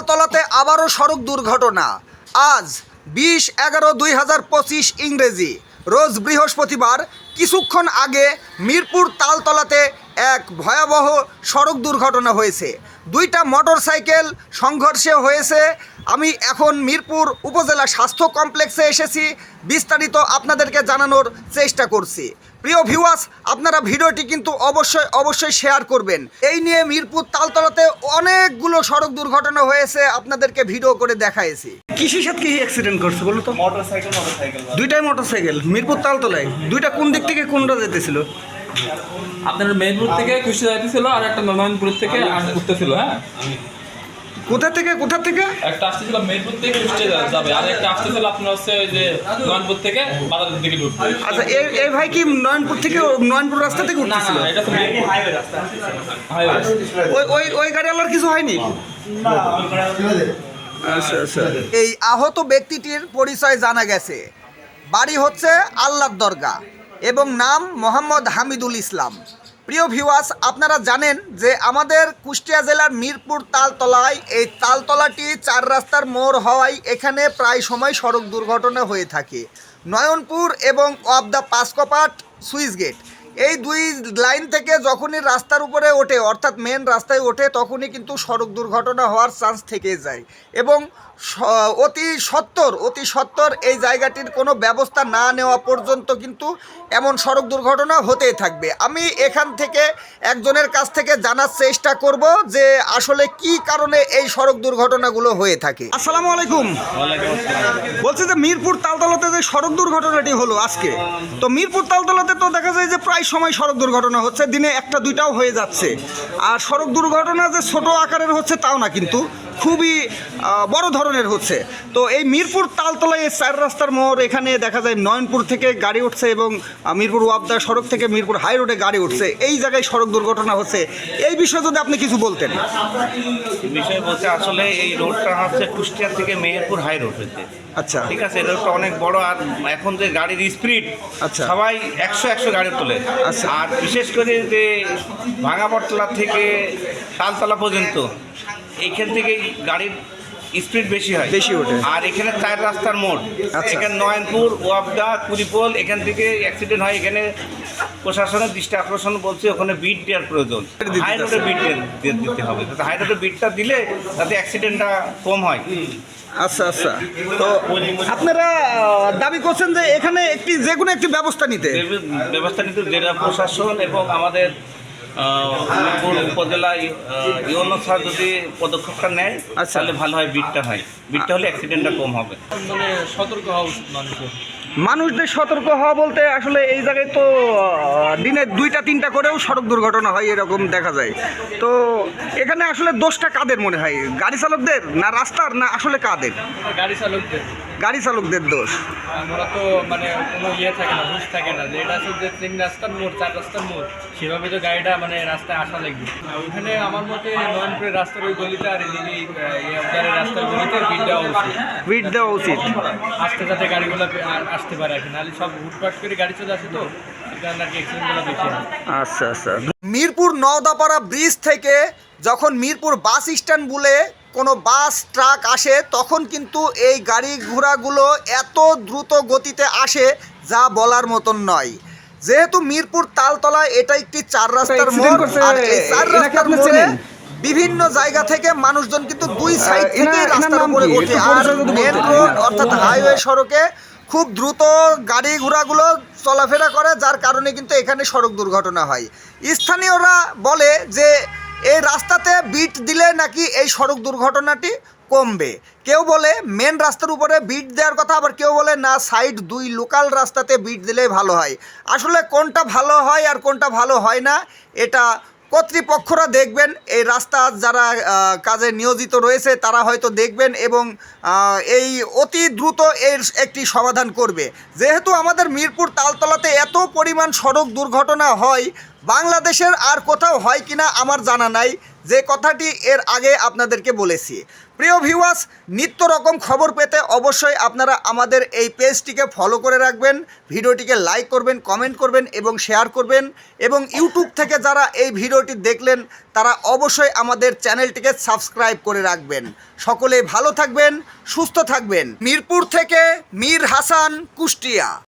তালতলাতে আবারও সড়ক দুর্ঘটনা। আজ বিশ এগারো দুই হাজার পঁচিশ ইংরেজি, রোজ বৃহস্পতিবার, কিছুক্ষণ আগে মিরপুর তালতলাতে এক ভয়াবহ সড়ক দুর্ঘটনা হয়েছে। দুইটা মোটরসাইকেল সংঘর্ষে হয়েছে। আমি এখন মিরপুর উপজেলা স্বাস্থ্য কমপ্লেক্সে এসেছি। বিস্তারিত আপনাদেরকে জানানোর চেষ্টা করছি। প্রিয় ভিউয়ার্স আপনারা ভিডিওটি কিন্তু অবশ্যই অবশ্যই শেয়ার করবেন। এই নিয়ে মিরপুর তালতলাতে অনেকগুলো সড়ক দুর্ঘটনা হয়েছে আপনাদেরকে ভিডিও করে দেখাইছি। কিসের সাথে কি অ্যাক্সিডেন্ট করছে বলো তো? মোটরসাইকেল মোটরসাইকেল দুইটাই মোটরসাইকেল মিরপুর তালতলায়। দুইটা কোন দিক থেকে কোনটা যেতেছিল? আপনার মেইনপুর থেকে খুশি যাইতেছিল আর একটা নয়নপুর থেকে উঠতেছিল হ্যাঁ? কোথা থেকে কোথা থেকে? একটা আসতেছিল মেদিনীপুর থেকে কুষ্টিয়া যাবে আর একটা আসতেছিল আপনার হচ্ছে ওই যে নয়নপুর থেকে বাজারের দিকে ঢুকবে আচ্ছা এই এই ভাই কি নয়নপুর থেকে নয়নপুর রাস্তা থেকে না না উঠতেছিল? এটা তো হাইওয়ে রাস্তা হাইওয়ে ওই ওই ওই গাড়িওয়ালার কিছু হয়নি? আচ্ছা আচ্ছা। এই আহত ব্যক্তিটির পরিচয় জানা গেছে। বাড়ি হচ্ছে আল্লাহ দরগা এবং নাম মোহাম্মদ হামিদুল ইসলাম। প্রিয় ভিওয়াস আপনারা জানেন যে আমাদের কুষ্টিয়া জেলার মিরপুর তালতলায় এই তালতলাটি চার রাস্তার মোড় হওয়ায় এখানে প্রায় সময় সড়ক দুর্ঘটনা হয়ে থাকে। নয়নপুর এবং অব দ্য পাসকপাট সুইচ গেট। এই দুই লাইন থেকে যখনই রাস্তার উপরে ওঠে অর্থাৎ মেন রাস্তায় ওঠে তখনই কিন্তু সড়ক দুর্ঘটনা হওয়ার চান্স থেকে যায়। এবং অতি সত্তর অতি সত্তর এই জায়গাটির কোনো ব্যবস্থা না নেওয়া পর্যন্ত কিন্তু এমন সড়ক দুর্ঘটনা হতেই থাকবে। আমি এখান থেকে একজনের কাছ থেকে জানার চেষ্টা করব যে আসলে কি কারণে এই সড়ক দুর্ঘটনাগুলো হয়ে থাকে। আসসালামু আলাইকুম। বলছি যে মিরপুর তালতলাতে যে সড়ক দুর্ঘটনাটি হলো আজকে তো মিরপুর তালতলাতে তো দেখা যায় যে প্রায় সময় সড়ক দুর্ঘটনা হচ্ছে, দিনে একটা দুইটাও হয়ে যাচ্ছে। আর সড়ক দুর্ঘটনা যে ছোট আকারের হচ্ছে, তাও না কিন্তু। খুবই বড় ধরনের হচ্ছে। তো এই মিরপুর তালতলায় এই চার রাস্তার মোড় এখানে দেখা যায় নয়নপুর থেকে গাড়ি উঠছে এবং মিরপুর ওয়াবদা সড়ক থেকে মিরপুর হাই রোডে গাড়ি উঠছে। এই জায়গায় সড়ক দুর্ঘটনা হচ্ছে। এই বিষয়ে যদি আপনি কিছু বলতেন। বিষয় বলতে আসলে এই রোডটা হচ্ছে কুষ্টিয়া থেকে মেহেরপুর হাই রোড হচ্ছে আচ্ছা। ঠিক আছে রোডটা অনেক বড় আর এখন যে গাড়ির স্পিড আচ্ছা। সবাই একশো একশো গাড়ি তোলে। আচ্ছা। আর বিশেষ করে যে ভাঙাপটলা থেকে তালতলা পর্যন্ত এইখান থেকে গাড়ির স্পিড বেশি হয়। বেশি ওঠে। আর এখানে চার রাস্তার মোড়। আচ্ছা। এখানে নয়নপুর ওয়াবদা কুড়িপোল এখান থেকে অ্যাক্সিডেন্ট হয়। এখানে প্রশাসনের দৃষ্টি আকর্ষণ বলছে ওখানে বিট দেওয়ার প্রয়োজন। হাই রোডে বিট দিতে হবে। হাই রোডে বিটটা দিলে তাতে অ্যাক্সিডেন্টটা কম হয়। আচ্ছা আচ্ছা। তো আপনারা দাবি করছেন যে এখানে একটি যে কোনো একটি ব্যবস্থা নিতে। ব্যবস্থা নিতে জেলা প্রশাসন এবং আমাদের উপজেলা ইউনো স্যার যদি পদক্ষেপটা নেয় আচ্ছা। তাহলে ভালো হয় বিটটা হয়। বিটটা হলে অ্যাক্সিডেন্টটা কম হবে। মানে সতর্ক হওয়া উচিত মানুষের। মানুষদের সতর্ক হওয়া বলতে আসলে এই জায়গায় তো দিনে দুইটা তিনটা করেও সড়ক দুর্ঘটনা হয় এরকম দেখা যায়। তো এখানে আসলে দোষটা কাদের মনে হয়? গাড়ি চালকদের না রাস্তার না আসলে কাদের? গাড়ি চালকদের। গাড়ি চালকদের দোষ। আমরা তো মানে কোনো ইয়ে থাকে না হুশ থাকে না। যে এটা হচ্ছে যে তিন রাস্তার মোড় চার রাস্তার মোড় সেভাবে তো গাড়িটা মানে রাস্তায় আসা লাগবে। আর ওইখানে আমার মতে নয়নপুরের রাস্তার ওই গলিতে আর এদিকে রাস্তার গলিতে দেওয়া উচিত। বিট দেওয়া উচিত। আসতে যাতে গাড়িগুলো আসতে পারে আর কি নাহলে সব হুটপাট করে গাড়ি চলে আসে তো হয়। আচ্ছা আচ্ছা। মিরপুর নওদাপাড়া ব্রিজ থেকে যখন মিরপুর বাস স্ট্যান্ড বলে কোনো বাস ট্রাক আসে তখন কিন্তু এই গাড়ি ঘোড়াগুলো এত দ্রুত গতিতে আসে যা বলার মতন নয়। যেহেতু মিরপুর তালতলা এটা একটি চার রাস্তার মোড় আর এই চার রাস্তার মোড়ে চেনেন? বিভিন্ন জায়গা থেকে মানুষজন কিন্তু দুই সাইড থেকে রাস্তার উপরে ওঠে। আর মেন রোড অর্থাৎ হাইওয়ে সড়কে খুব দ্রুত গাড়ি ঘোড়াগুলো চলাফেরা করে যার কারণে কিন্তু এখানে সড়ক দুর্ঘটনা হয়। স্থানীয়রা বলে যে এই রাস্তাতে বিট দিলে নাকি এই সড়ক দুর্ঘটনাটি কমবে। কেউ বলে মেন রাস্তার উপরে বিট দেওয়ার কথা আবার কেউ বলে না সাইড দুই লোকাল রাস্তাতে বিট দিলেই ভালো হয়। আসলে কোনটা ভালো হয় আর কোনটা ভালো হয় না এটা কর্তৃপক্ষরা দেখবেন, এই রাস্তা যারা কাজে নিয়োজিত রয়েছে, তারা হয়তো দেখবেন এবং এই অতি দ্রুত এর একটি সমাধান করবে। যেহেতু আমাদের মিরপুর তালতলাতে এত পরিমাণ সড়ক দুর্ঘটনা হয় বাংলাদেশের আর কোথাও হয় কিনা আমার জানা নাই, যে কথাটি এর আগে আপনাদেরকে বলেছি। প্রিয় ভিউয়ার্স নিত্য রকম খবর পেতে অবশ্যই আপনারা আমাদের এই পেজটিকে ফলো করে রাখবেন, ভিডিওটিকে লাইক করবেন কমেন্ট করবেন এবং শেয়ার করবেন এবং ইউটিউব থেকে যারা এই ভিডিওটি দেখলেন, তারা অবশ্যই আমাদের চ্যানেলটিকে সাবস্ক্রাইব করে রাখবেন। সকলে ভালো থাকবেন, সুস্থ থাকবেন। মিরপুর থেকে মীর হাসান কুষ্টিয়া।